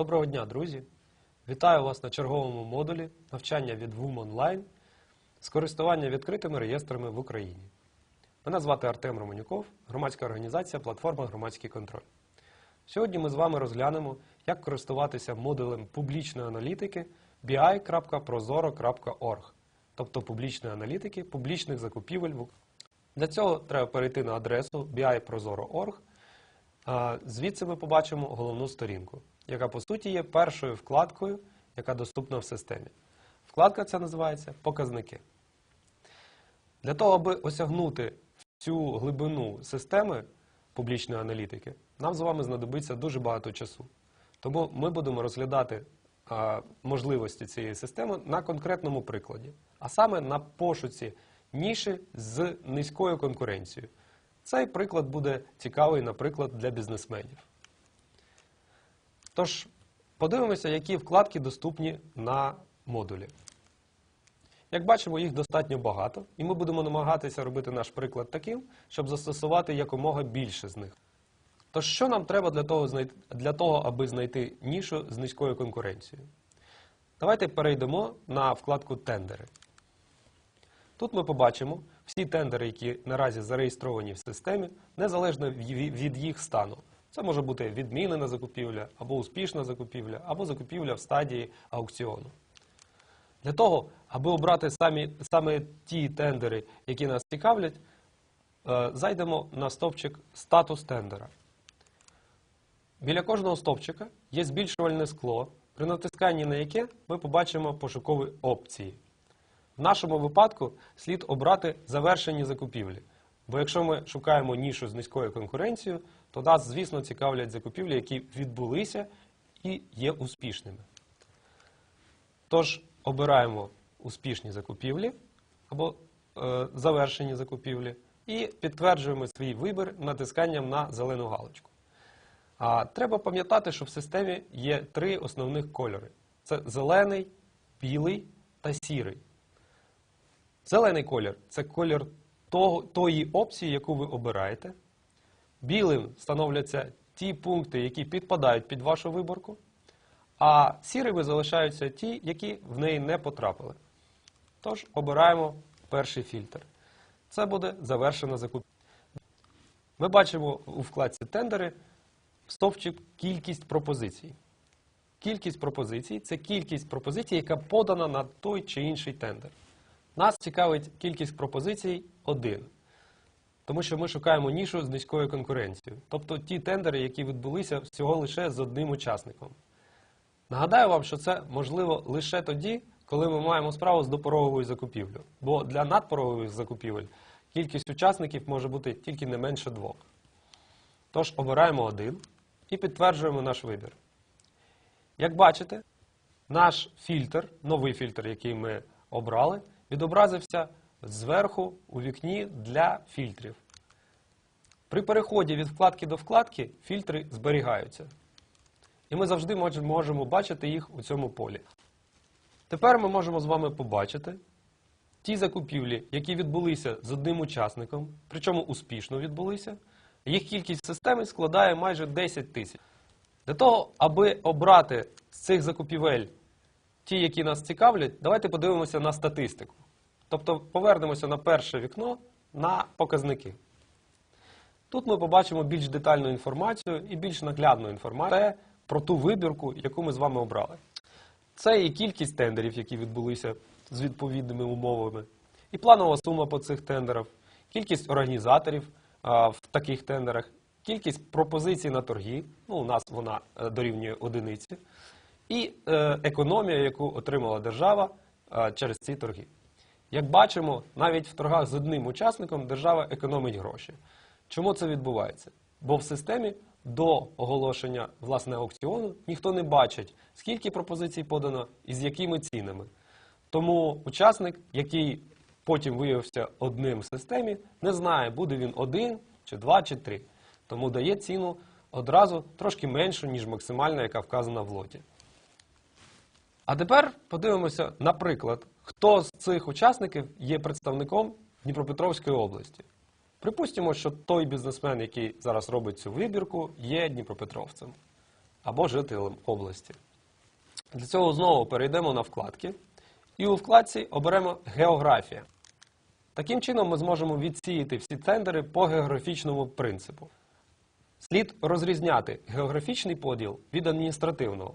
Доброго дня, друзі! Вітаю вас на черговому модулі навчання від ВУМ онлайн з користування відкритими реєстрами в Україні. Мене звати Артем Романюков, громадська організація Платформа Громадський контроль. Сьогодні ми з вами розглянемо, як користуватися модулем публічної аналітики bi.prozoro.org, тобто публічної аналітики публічних закупівель. в Ук- Для цього треба перейти на адресу bi.prozoro.org Звідси ми побачимо головну сторінку, яка по суті є першою вкладкою, яка доступна в системі. Вкладка ця називається Показники. Для того, аби осягнути цю глибину системи публічної аналітики, нам з вами знадобиться дуже багато часу. Тому ми будемо розглядати можливості цієї системи на конкретному прикладі, а саме на пошуці ніші з низькою конкуренцією. Цей приклад буде цікавий, наприклад, для бізнесменів. Тож, подивимося, які вкладки доступні на модулі. Як бачимо, їх достатньо багато, і ми будемо намагатися робити наш приклад таким, щоб застосувати якомога більше з них. Тож, що нам треба для того, для того аби знайти нішу з низькою конкуренцією? Давайте перейдемо на вкладку Тендери. Тут ми побачимо всі тендери, які наразі зареєстровані в системі, незалежно від їх стану. Це може бути відмінена закупівля, або успішна закупівля, або закупівля в стадії аукціону. Для того, аби обрати самі, саме ті тендери, які нас цікавлять, е, зайдемо на стовпчик Статус тендера. Біля кожного стовпчика є збільшувальне скло, при натисканні на яке ми побачимо пошукові опції. В нашому випадку слід обрати завершені закупівлі. Бо якщо ми шукаємо нішу з низькою конкуренцією, то нас, звісно, цікавлять закупівлі, які відбулися і є успішними. Тож обираємо успішні закупівлі або е, завершені закупівлі і підтверджуємо свій вибір натисканням на зелену галочку. А треба пам'ятати, що в системі є три основних кольори: це зелений, білий та сірий. Зелений колір це колір того, тої опції, яку ви обираєте. Білим становляться ті пункти, які підпадають під вашу виборку, а сірими залишаються ті, які в неї не потрапили. Тож обираємо перший фільтр. Це буде завершена закупівля. Ми бачимо у вкладці тендери стовпчик кількість пропозицій. Кількість пропозицій це кількість пропозицій, яка подана на той чи інший тендер. Нас цікавить кількість пропозицій 1. Тому що ми шукаємо нішу з низькою конкуренцією. Тобто ті тендери, які відбулися всього лише з одним учасником. Нагадаю вам, що це можливо лише тоді, коли ми маємо справу з допороговою закупівлею. Бо для надпорогових закупівель кількість учасників може бути тільки не менше двох. Тож обираємо один і підтверджуємо наш вибір. Як бачите, наш фільтр, новий фільтр, який ми обрали, відобразився зверху у вікні для фільтрів. При переході від вкладки до вкладки фільтри зберігаються. І ми завжди можемо бачити їх у цьому полі. Тепер ми можемо з вами побачити ті закупівлі, які відбулися з одним учасником, причому успішно відбулися. Їх кількість системи складає майже 10 тисяч. Для того, аби обрати з цих закупівель ті, які нас цікавлять, давайте подивимося на статистику. Тобто повернемося на перше вікно на показники. Тут ми побачимо більш детальну інформацію і більш наглядну інформацію про ту вибірку, яку ми з вами обрали. Це і кількість тендерів, які відбулися з відповідними умовами, і планова сума по цих тендерах, кількість організаторів а, в таких тендерах, кількість пропозицій на торги, ну у нас вона е, дорівнює одиниці, і е, економія, яку отримала держава е, через ці торги. Як бачимо, навіть в торгах з одним учасником держава економить гроші. Чому це відбувається? Бо в системі до оголошення власне аукціону ніхто не бачить, скільки пропозицій подано і з якими цінами. Тому учасник, який потім виявився одним в системі, не знає, буде він один, чи два, чи три. Тому дає ціну одразу трошки меншу, ніж максимальна, яка вказана в лоті. А тепер подивимося, наприклад, хто з цих учасників є представником Дніпропетровської області. Припустимо, що той бізнесмен, який зараз робить цю вибірку, є Дніпропетровцем. або жителем області. Для цього знову перейдемо на вкладки і у вкладці оберемо Географія. Таким чином ми зможемо відсіяти всі тендери по географічному принципу. Слід розрізняти географічний поділ від адміністративного.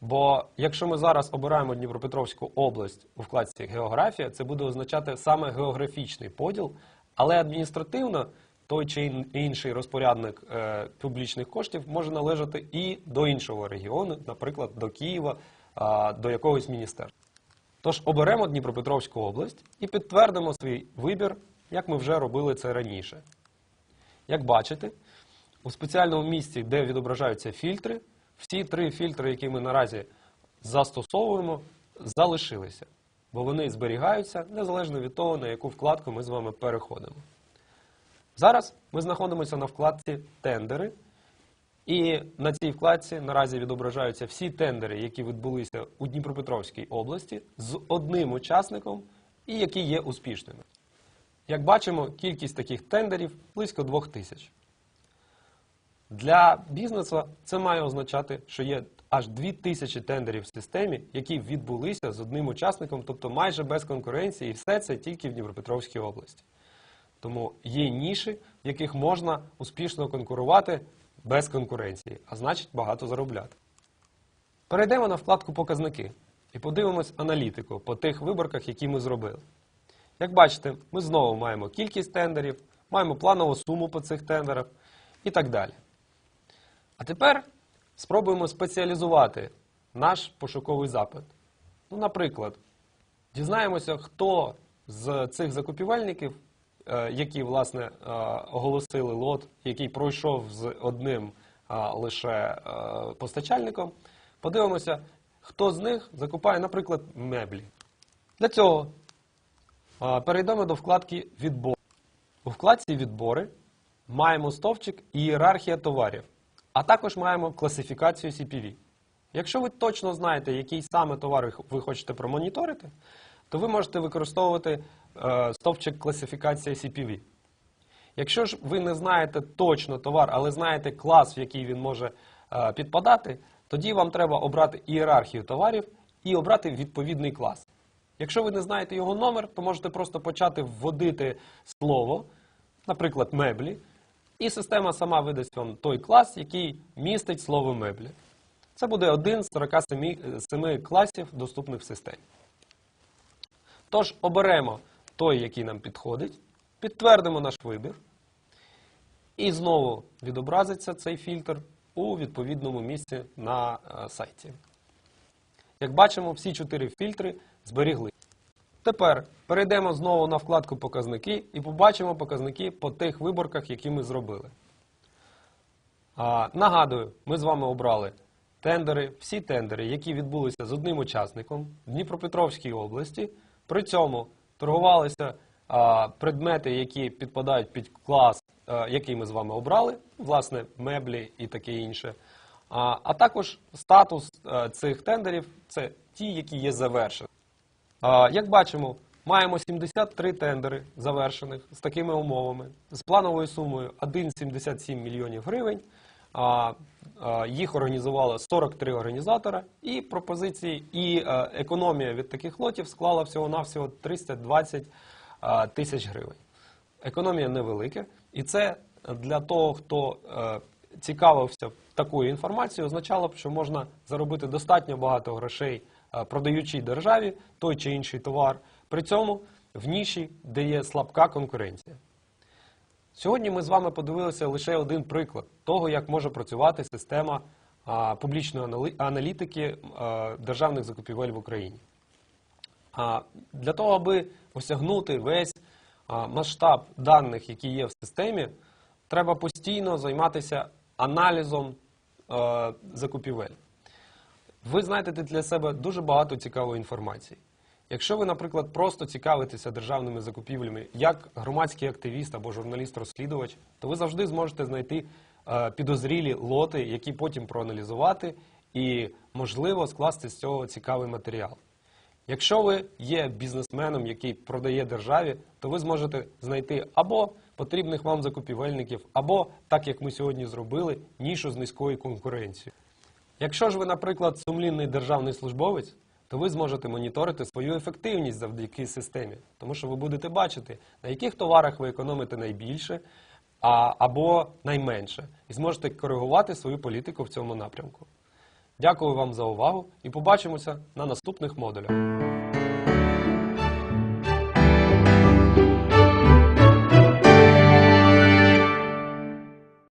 Бо якщо ми зараз обираємо Дніпропетровську область у вкладці Географія, це буде означати саме географічний поділ, але адміністративно той чи інший розпорядник е, публічних коштів може належати і до іншого регіону, наприклад, до Києва, а, до якогось міністерства. Тож оберемо Дніпропетровську область і підтвердимо свій вибір, як ми вже робили це раніше. Як бачите, у спеціальному місці, де відображаються фільтри, всі три фільтри, які ми наразі застосовуємо, залишилися, бо вони зберігаються незалежно від того, на яку вкладку ми з вами переходимо. Зараз ми знаходимося на вкладці Тендери, і на цій вкладці наразі відображаються всі тендери, які відбулися у Дніпропетровській області з одним учасником і які є успішними. Як бачимо, кількість таких тендерів близько двох тисяч. Для бізнесу це має означати, що є аж 2000 тендерів в системі, які відбулися з одним учасником, тобто майже без конкуренції, і все це тільки в Дніпропетровській області. Тому є ніші, в яких можна успішно конкурувати без конкуренції, а значить багато заробляти. Перейдемо на вкладку Показники і подивимось аналітику по тих виборках, які ми зробили. Як бачите, ми знову маємо кількість тендерів, маємо планову суму по цих тендерах і так далі. А тепер спробуємо спеціалізувати наш пошуковий запит. Ну, наприклад, дізнаємося, хто з цих закупівельників, е, які власне е, оголосили лот, який пройшов з одним лише е, постачальником, подивимося, хто з них закупає, наприклад, меблі. Для цього перейдемо до вкладки Відбор. У вкладці Відбори маємо стовпчик Ієрархія товарів, а також маємо класифікацію CPV. Якщо ви точно знаєте, який саме товар ви хочете промоніторити, то ви можете використовувати е, стовпчик класифікація CPV. Якщо ж ви не знаєте точно товар, але знаєте клас, в який він може е, підпадати, тоді вам треба обрати ієрархію товарів і обрати відповідний клас. Якщо ви не знаєте його номер, то можете просто почати вводити слово, наприклад, меблі, і система сама видасть вам той клас, який містить слово меблі. Це буде один з 47 класів, доступних в системі. Тож оберемо той, який нам підходить, підтвердимо наш вибір, і знову відобразиться цей фільтр у відповідному місці на е, сайті. Як бачимо, всі чотири фільтри зберігли. Тепер перейдемо знову на вкладку Показники і побачимо показники по тих виборках, які ми зробили. Нагадую, ми з вами обрали тендери, всі тендери, які відбулися з одним учасником в Дніпропетровській області. При цьому торгувалися предмети, які підпадають під клас, який ми з вами обрали, власне, меблі і таке інше. А, також статус цих тендерів це ті, які є завершені. Як бачимо, маємо 73 тендери завершених з такими умовами, з плановою сумою 1,77 мільйонів гривень. Їх організувало 43 організатора, і пропозиції, і е, економія від таких лотів склала всього-навсього 320 тисяч гривень. Економія невелика, і це для того, хто е, цікавився такою інформацією, означало б, що можна заробити достатньо багато грошей, е, продаючи державі той чи інший товар, при цьому в ніші, де є слабка конкуренція. Сьогодні ми з вами подивилися лише один приклад того, як може працювати система публічної аналітики державних закупівель в Україні. Для того, аби осягнути весь масштаб даних, які є в системі, треба постійно займатися аналізом е, закупівель. Ви знайдете для себе дуже багато цікавої інформації. Якщо ви, наприклад, просто цікавитеся державними закупівлями як громадський активіст або журналіст-розслідувач, то ви завжди зможете знайти е, підозрілі лоти, які потім проаналізувати і, можливо, скласти з цього цікавий матеріал. Якщо ви є бізнесменом, який продає державі, то ви зможете знайти або потрібних вам закупівельників, або, так як ми сьогодні зробили, нішу з низькою конкуренцією. Якщо ж ви, наприклад, сумлінний державний службовець, то ви зможете моніторити свою ефективність завдяки системі, тому що ви будете бачити, на яких товарах ви економите найбільше а, або найменше, і зможете коригувати свою політику в цьому напрямку. Дякую вам за увагу і побачимося на наступних модулях.